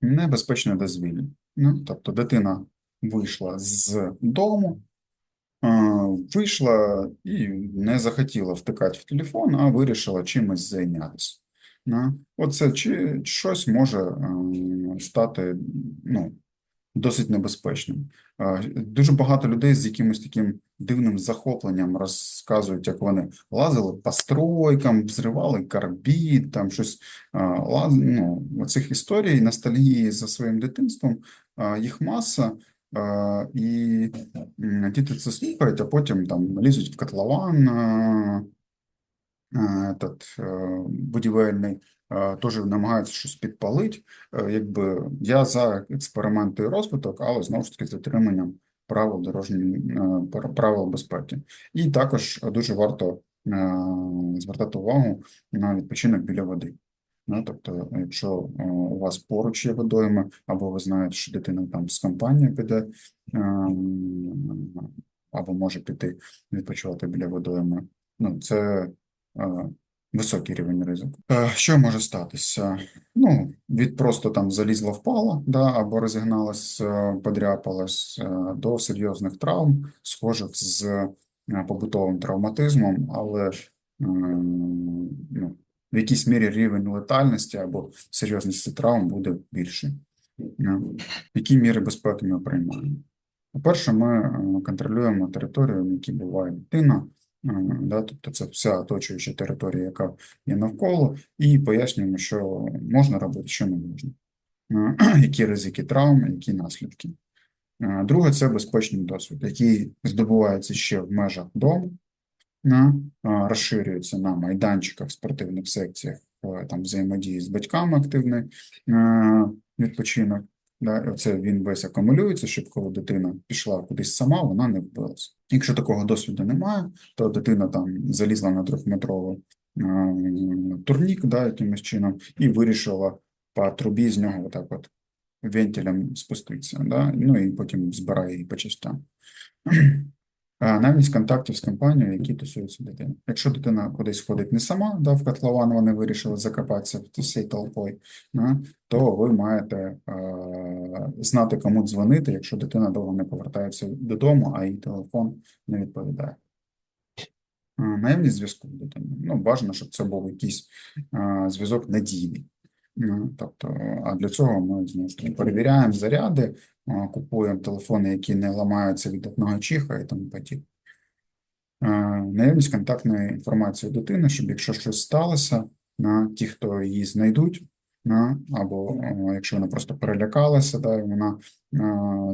Небезпечне дозвілля. Ну, тобто дитина вийшла з дому, е, вийшла і не захотіла втикати в телефон, а вирішила чимось зайнятися. Оце чи щось може е, стати ну, досить небезпечним. Дуже багато людей з якимось таким дивним захопленням розказують, як вони лазили по стройкам, взривали карбід, там щось лаз... ну, цих історій ностальгії за своїм дитинством, їх маса, і діти це слухають, а потім там лізуть в котлован этот, е, будівельний, теж намагаються щось підпалити. Е, Якби я за експерименти і розвиток, але знову ж таки з дотриманням правил дорожньої е, правил безпеки. І також дуже варто е, звертати увагу на відпочинок біля води. Ну, тобто, якщо е, у вас поруч є водойми, або ви знаєте, що дитина там з компанією піде, або може піти відпочивати біля водойми, ну, це е, високий рівень ризику. Е, Що може статися? Ну, від просто там залізла впала, да, або розігналась, е, подряпалась, е, до серйозних травм, схожих з е, побутовим травматизмом, але ну, в якійсь мірі рівень летальності або серйозності травм буде більший. Е, Які міри безпеки ми приймаємо? По-перше, ми е, контролюємо територію, на якій буває дитина, е, да, тобто це вся оточуюча територія, яка є навколо, і пояснюємо, що можна робити, що не можна, які ризики травм, які наслідки. Друге, це безпечний досвід, який здобувається ще в межах дому, розширюється на майданчиках, спортивних секціях, е, там взаємодії з батьками активний е, відпочинок. Да, оце він весь акумулюється, щоб коли дитина пішла кудись сама, вона не вбилася. Якщо такого досвіду немає, то дитина там залізла на трьохметровий турнік, да, якимось чином, і вирішила по трубі з нього отак от вентилем спуститися, да, ну і потім збирає її по частям. Наявність контактів з компанією, які тусуються дитини. Якщо дитина кудись ходить не сама, да, в котлован вони вирішили закопатися в цій толпою, да, то ви маєте е, знати, кому дзвонити, якщо дитина довго не повертається додому, а її телефон не відповідає. Наявність зв'язку з дитиною. Ну, бажано, щоб це був якийсь е, зв'язок надійний. Ну, Тобто, а для цього ми знову ж таки перевіряємо заряди, купуємо телефони, які не ламаються від одного чиха і тому. А, Наявність контактної інформації дитини, щоб якщо щось сталося, на ті, хто її знайдуть, на, або якщо вона просто перелякалася, да, і вона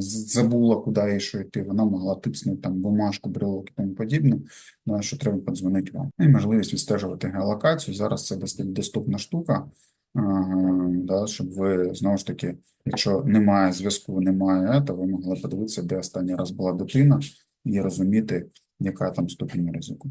забула, куди їй що йти, вона могла тиснути там бумажку, брелок і тому подібне, да, що треба подзвонити вам. І можливість відстежувати геолокацію. Зараз це доступна штука. Да, щоб ви знову ж таки, якщо немає зв'язку, немає, то ви могли подивитися, де останній раз була дитина, і розуміти, яка там ступінь ризику.